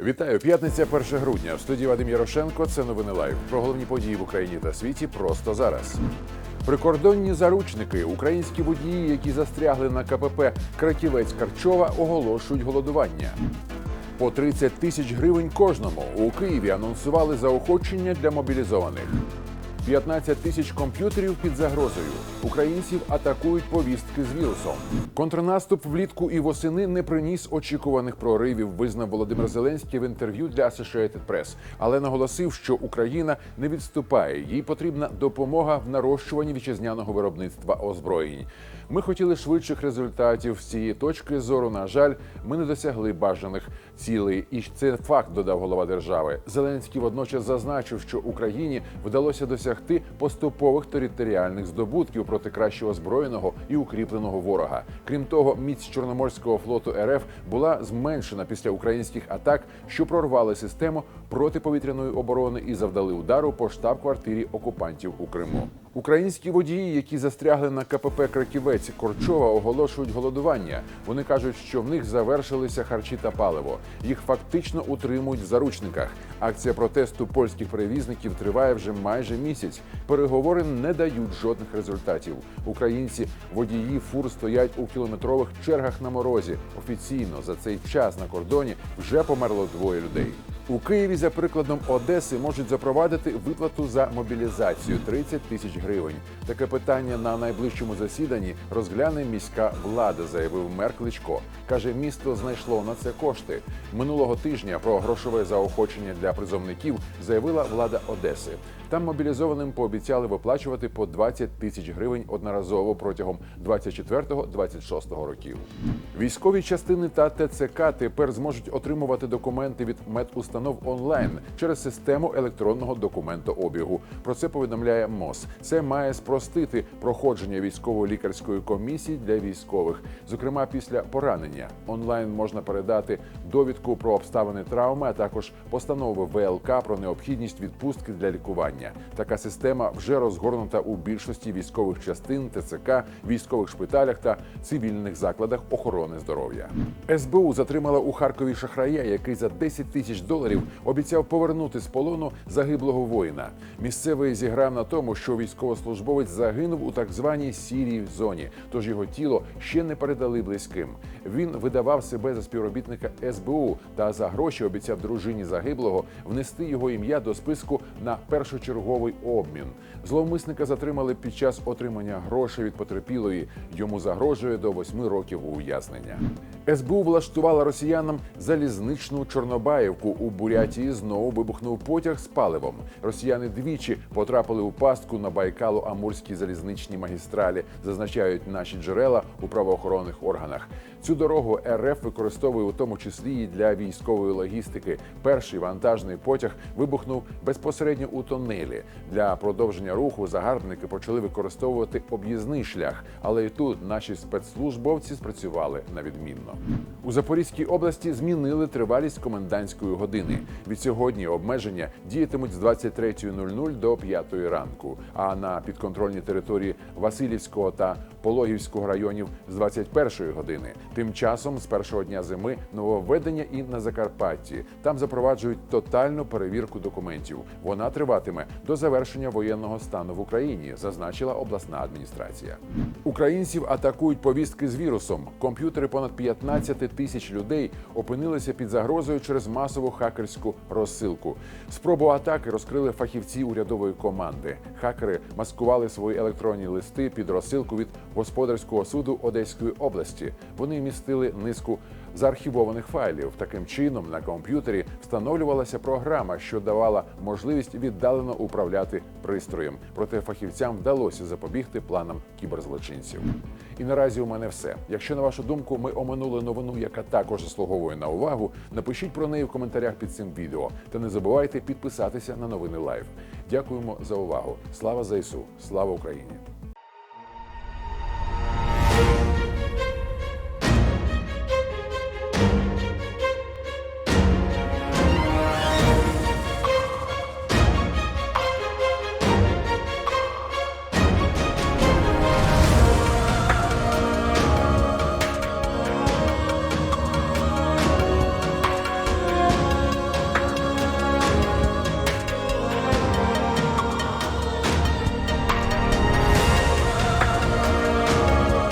Вітаю, п'ятниця 1 грудня. В студії Вадим Ярошенко. Це новини лайв. Про головні події в Україні та світі просто зараз. Прикордонні заручники, українські водії, які застрягли на КПП Краківець Карчова, оголошують голодування. По 30 тисяч гривень кожному у Києві анонсували заохочення для мобілізованих. 15 тисяч комп'ютерів під загрозою. Українців атакують повістки з вірусом. Контрнаступ влітку і восени не приніс очікуваних проривів, визнав Володимир Зеленський в інтерв'ю для Associated Press, але наголосив, що Україна не відступає. Їй потрібна допомога в нарощуванні вітчизняного виробництва озброєнь. Ми хотіли швидших результатів з цієї точки зору. На жаль, ми не досягли бажаних цілей, і це факт додав голова держави. Зеленський водночас зазначив, що Україні вдалося досягти поступових територіальних здобутків проти краще озброєного і укріпленого ворога. Крім того, міць Чорноморського флоту РФ була зменшена після українських атак, що прорвали систему протиповітряної оборони і завдали удару по штаб-квартирі окупантів у Криму. Українські водії, які застрягли на КПП Краківець Корчова, оголошують голодування. Вони кажуть, що в них завершилися харчі та паливо. Їх фактично утримують в заручниках. Акція протесту польських перевізників триває вже майже місяць. Переговори не дають жодних результатів. Українці водії фур стоять у кілометрових чергах на морозі. Офіційно за цей час на кордоні вже померло двоє людей. У Києві, за прикладом Одеси, можуть запровадити виплату за мобілізацію 30 тисяч гривень. Таке питання на найближчому засіданні розгляне міська влада, заявив мер Кличко. каже, місто знайшло на це кошти. Минулого тижня про грошове заохочення для призовників заявила влада Одеси. Там мобілізованим пообіцяли виплачувати по 20 тисяч гривень одноразово протягом 24-26 років. Військові частини та ТЦК тепер зможуть отримувати документи від медустанов онлайн через систему електронного документообігу. Про це повідомляє МОЗ. Це має спростити проходження військово-лікарської комісії для військових, зокрема після поранення. Онлайн можна передати довідку про обставини травми, а також постанови ВЛК про необхідність відпустки для лікування. Така система вже розгорнута у більшості військових частин, ТЦК, військових шпиталях та цивільних закладах охорони здоров'я. СБУ затримала у Харкові шахрая, який за 10 тисяч доларів обіцяв повернути з полону загиблого воїна. Місцевий зіграв на тому, що військовослужбовець загинув у так званій сірій зоні, тож його тіло ще не передали близьким. Він видавав себе за співробітника СБУ та за гроші обіцяв дружині загиблого внести його ім'я до списку на першочерговий обмін. Зловмисника затримали під час отримання грошей від потерпілої. Йому загрожує до восьми років ув'язнення. СБУ влаштувала росіянам залізничну Чорнобаївку у Бурятії. Знову вибухнув потяг з паливом. Росіяни двічі потрапили у пастку на Байкало-Амурській залізничній магістралі, зазначають наші джерела у правоохоронних органах. Цю дорогу РФ використовує у тому числі і для військової логістики. Перший вантажний потяг вибухнув безпосередньо у тонелі. Для продовження руху загарбники почали використовувати об'їзний шлях, але і тут наші спецслужбовці спрацювали на відмінно. У Запорізькій області змінили тривалість комендантської години. Від сьогодні обмеження діятимуть з 23.00 до 5 ранку. А на підконтрольній території Васильівського та Пологівського районів з 21 години. Тим часом з першого дня зими нововведення і на Закарпатті. Там запроваджують тотальну перевірку документів. Вона триватиме до завершення воєнного стану в Україні, зазначила обласна адміністрація. Українців атакують повістки з вірусом. Комп'ютери понад 15 тисяч людей опинилися під загрозою через масову хакерську розсилку. Спробу атаки розкрили фахівці урядової команди. Хакери маскували свої електронні листи під розсилку від господарського суду Одеської області. Вони містили низку заархівованих файлів. Таким чином на комп'ютері встановлювалася програма, що давала можливість віддалено управляти пристроєм. Проте фахівцям вдалося запобігти планам кіберзлочинців. І наразі у мене все. Якщо на вашу думку ми оминули новину, яка також заслуговує на увагу, напишіть про неї в коментарях під цим відео. Та не забувайте підписатися на новини Лайв. Дякуємо за увагу. Слава ЗСУ! Слава Україні!